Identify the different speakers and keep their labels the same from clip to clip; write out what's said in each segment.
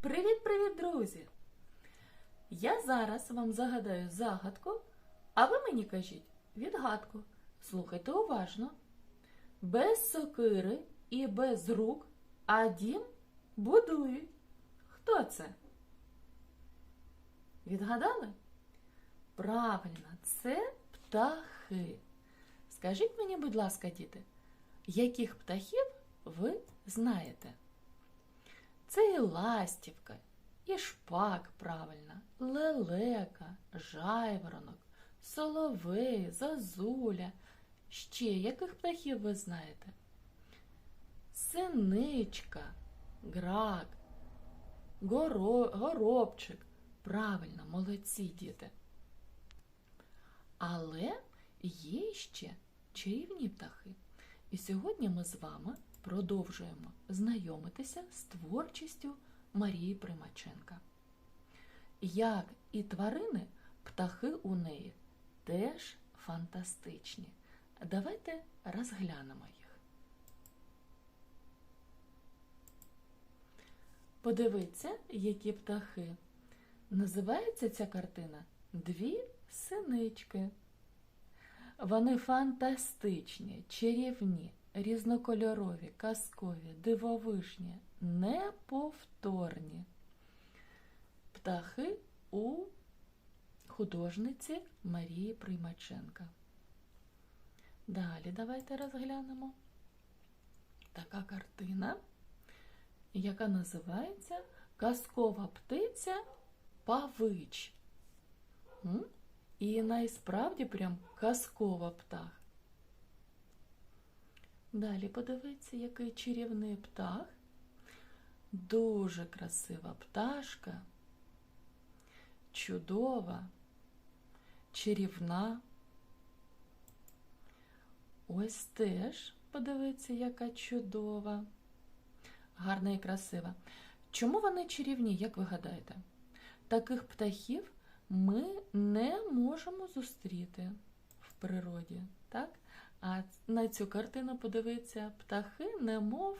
Speaker 1: Привіт-привіт, друзі! Я зараз вам загадаю загадку, а ви мені кажіть відгадку. Слухайте уважно. Без сокири і без рук, а дім будують. Хто це? Відгадали? Правильно, це птахи. Скажіть мені, будь ласка, діти, яких птахів ви знаєте? Ластівка, і шпак правильно, лелека, жайворонок, соловей, зозуля. Ще яких птахів ви знаєте? Синичка, грак, горо, горобчик. Правильно, молодці діти. Але є ще чарівні птахи. І сьогодні ми з вами продовжуємо знайомитися з творчістю Марії Примаченка. Як і тварини, птахи у неї теж фантастичні. Давайте розглянемо їх. Подивіться, які птахи. Називається ця картина Дві синички. Вони фантастичні, чарівні, різнокольорові, казкові, дивовижні, неповторні. Птахи у художниці Марії Приймаченка. Далі давайте розглянемо така картина, яка називається Казкова птиця Павич. І найсправді прям казкова птах. Далі подивіться, який чарівний птах. Дуже красива пташка, чудова, чарівна. Ось теж подивіться, яка чудова, гарна і красива. Чому вони чарівні, як ви гадаєте? Таких птахів ми не можемо зустріти в природі, так? А на цю картину подивиться птахи, немов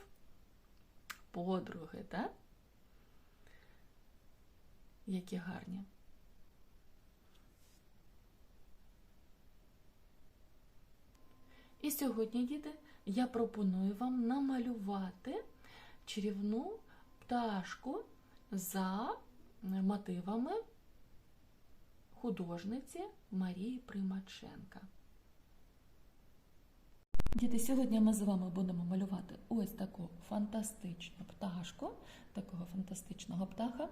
Speaker 1: подруги, так? Які гарні. І сьогодні, діти, я пропоную вам намалювати чарівну пташку за мотивами художниці Марії Примаченка. Діти, сьогодні ми з вами будемо малювати ось таку фантастичну пташку, такого фантастичного птаха,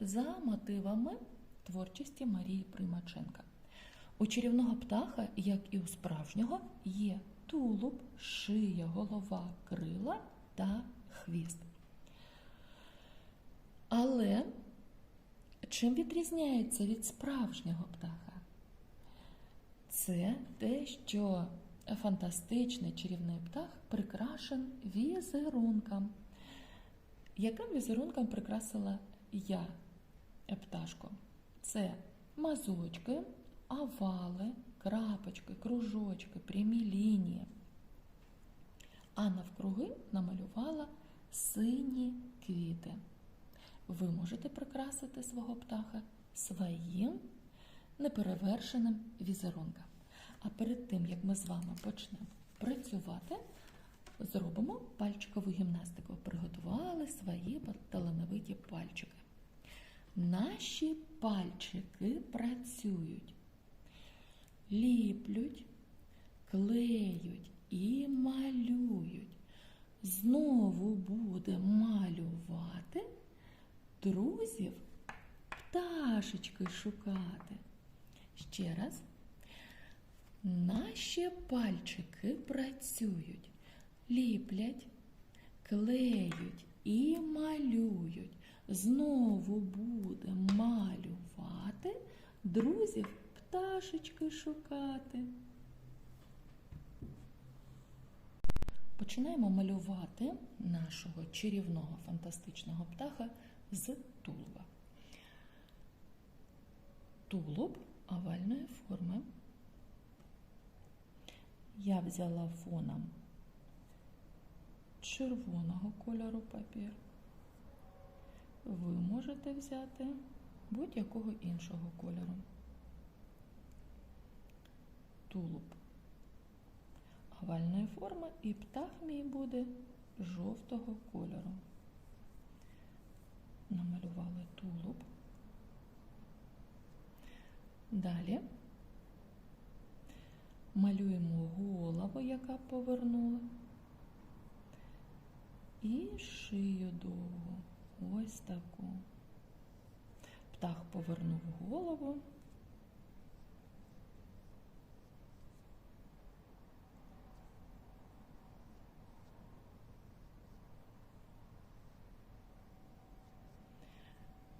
Speaker 1: за мотивами творчості Марії Примаченка. У чарівного птаха, як і у справжнього, є тулуб, шия, голова, крила та хвіст. Але чим відрізняється від справжнього птаха? Це те, що фантастичний чарівний птах прикрашен візерунком. Яким візерунком прикрасила я пташку? Це мазочки, овали, крапочки, кружочки, прямі лінії. А навкруги намалювала сині квіти. Ви можете прикрасити свого птаха своїм неперевершеним візерунком. А перед тим, як ми з вами почнемо працювати, зробимо пальчикову гімнастику. Приготували свої талановиті пальчики. Наші пальчики працюють, ліплють, клеють і малюють. Знову буде малювати друзів пташечки шукати. Ще раз. Наші пальчики працюють, ліплять, клеють і малюють. Знову буде малювати, друзів пташечки шукати. Починаємо малювати нашого чарівного фантастичного птаха з тулуба. Тулуб овальної форми. Я взяла фоном червоного кольору папір. Ви можете взяти будь-якого іншого кольору. Тулуб овальної форми і птах мій буде жовтого кольору. Намалювали тулуб. Далі малюємо голову, яка повернула, і шию довгу. Ось таку. Птах повернув голову.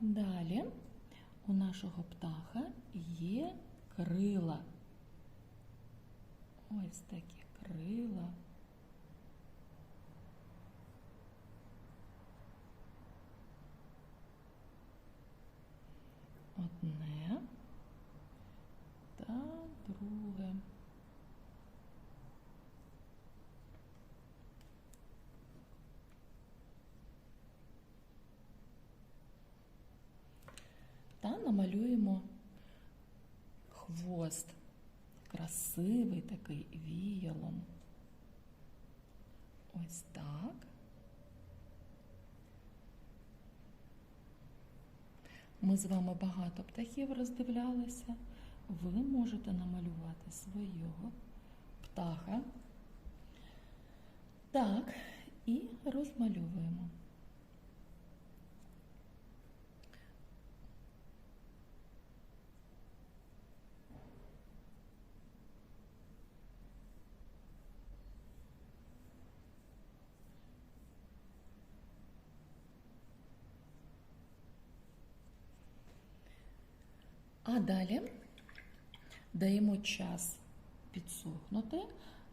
Speaker 1: Далі у нашого птаха є крила. Ось такі крила. Одне та друге. Красивий такий віялом. Ось так. Ми з вами багато птахів роздивлялися. Ви можете намалювати свого птаха. Так, і розмальовуємо. А далі даємо час підсохнути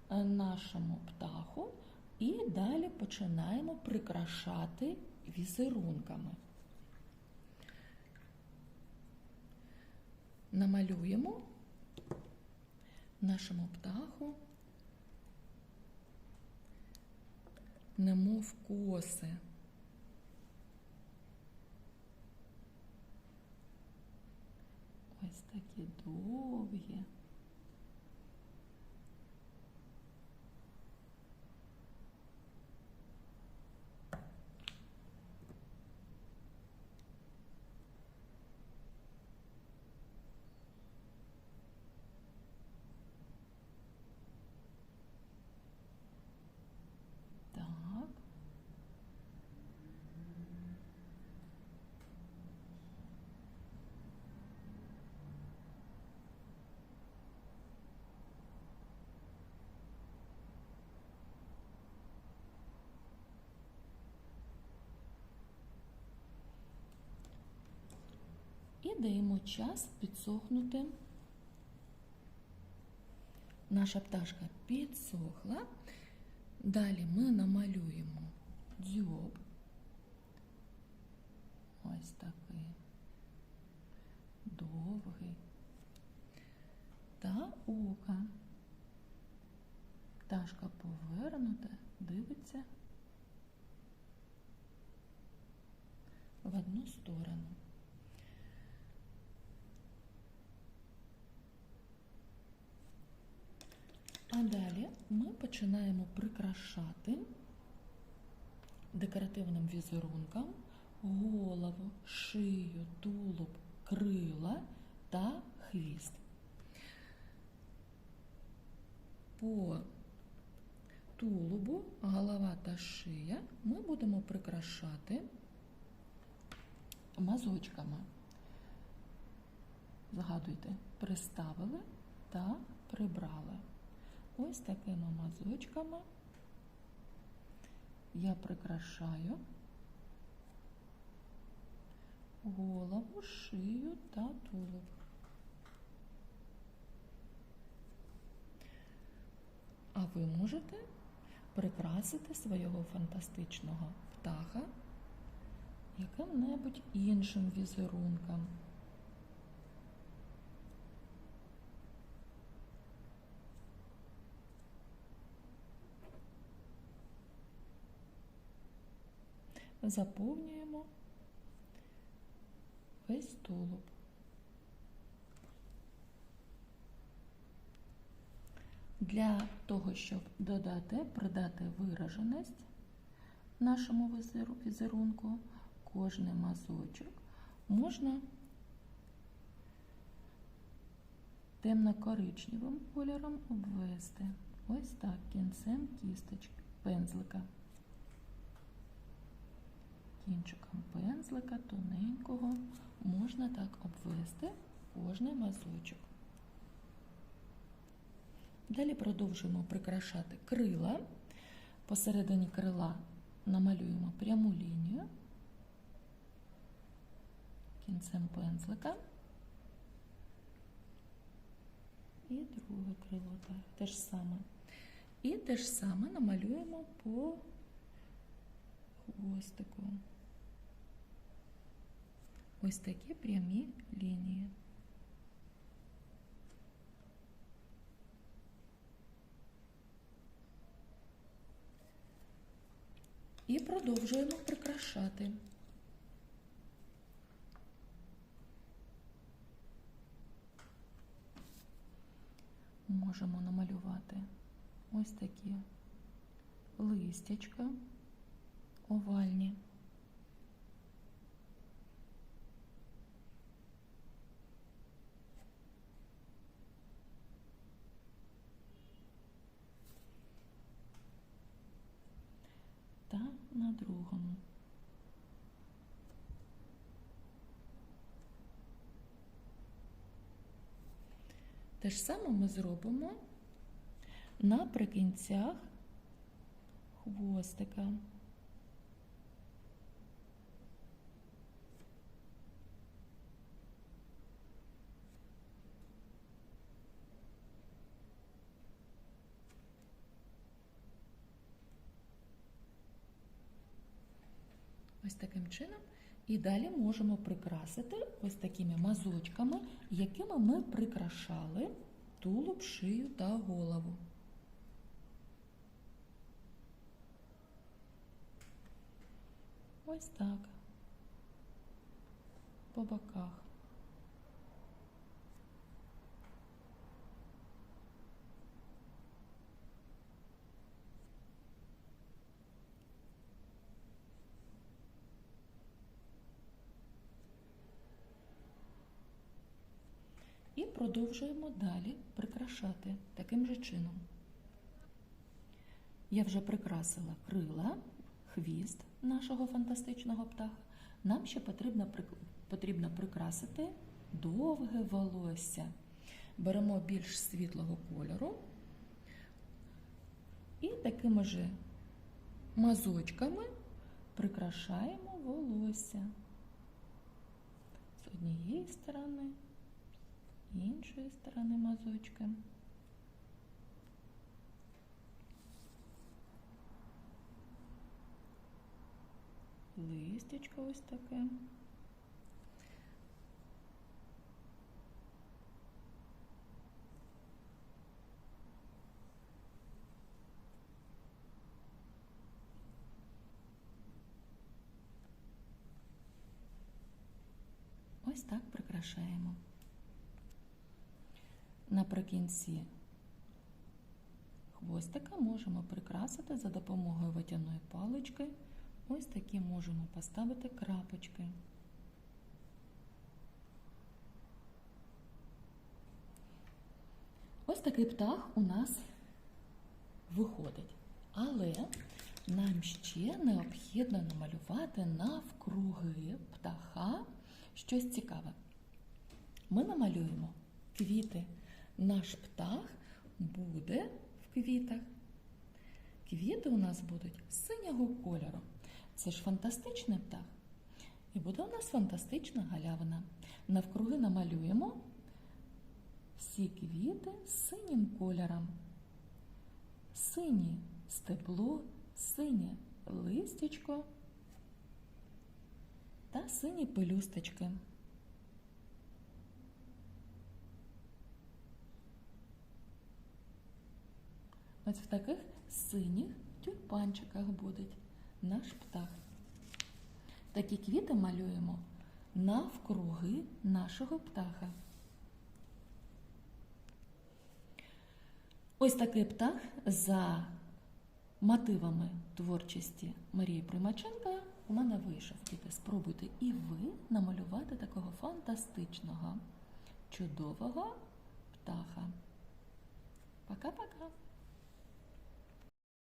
Speaker 1: е, нашому птаху і далі починаємо прикрашати візерунками. Намалюємо нашому птаху немов коси. Ось такі довгі. Так. І даємо час підсохнути. Наша пташка підсохла. Далі ми намалюємо дзьоб. Ось такий довгий. Та ока. Пташка повернута, дивиться в одну сторону. А далі ми починаємо прикрашати декоративним візерунком голову, шию, тулуб, крила та хвіст. По тулубу, голова та шия ми будемо прикрашати мазочками. Згадуйте, приставили та прибрали. Ось такими мазочками я прикрашаю голову, шию та тулуб. А ви можете прикрасити свого фантастичного птаха яким-небудь іншим візерунком. Заповнюємо весь тулуб. Для того, щоб додати, придати вираженість нашому візерунку, кожний мазочок можна темно-коричневим кольором обвести. Ось так, кінцем кісточки, пензлика. Кінчиком пензлика тоненького можна так обвести кожний мазочок. Далі продовжуємо прикрашати крила. Посередині крила намалюємо пряму лінію кінцем пензлика. І друге крило те ж саме. І те ж саме намалюємо по хвостику. Ось такі прямі лінії. І продовжуємо прикрашати. Можемо намалювати ось такі листячка овальні. Та на другому. Те ж саме ми зробимо наприкінцях хвостика. Ось таким чином. І далі можемо прикрасити ось такими мазочками, якими ми прикрашали тулуб, шию та голову. Ось так. По боках. І продовжуємо далі прикрашати таким же чином. Я вже прикрасила крила, хвіст нашого фантастичного птаха. Нам ще потрібно, потрібно прикрасити довге волосся. Беремо більш світлого кольору і такими же мазочками прикрашаємо волосся з однієї сторони іншої сторони мазочки. Листячко ось таке. Ось так прикрашаємо. Наприкінці хвостика можемо прикрасити за допомогою ватяної палички. Ось такі можемо поставити крапочки. Ось такий птах у нас виходить. Але нам ще необхідно намалювати навкруги птаха щось цікаве. Ми намалюємо квіти. Наш птах буде в квітах. Квіти у нас будуть синього кольору. Це ж фантастичний птах. І буде у нас фантастична галявина. Навкруги намалюємо всі квіти синім кольором. Синє стебло, синє листячко та сині пелюсточки. Ось в таких синіх тюльпанчиках буде наш птах. Такі квіти малюємо навкруги нашого птаха. Ось такий птах за мотивами творчості Марії Примаченка у мене вийшов. Діти, спробуйте і ви намалювати такого фантастичного, чудового птаха. Пока-пока!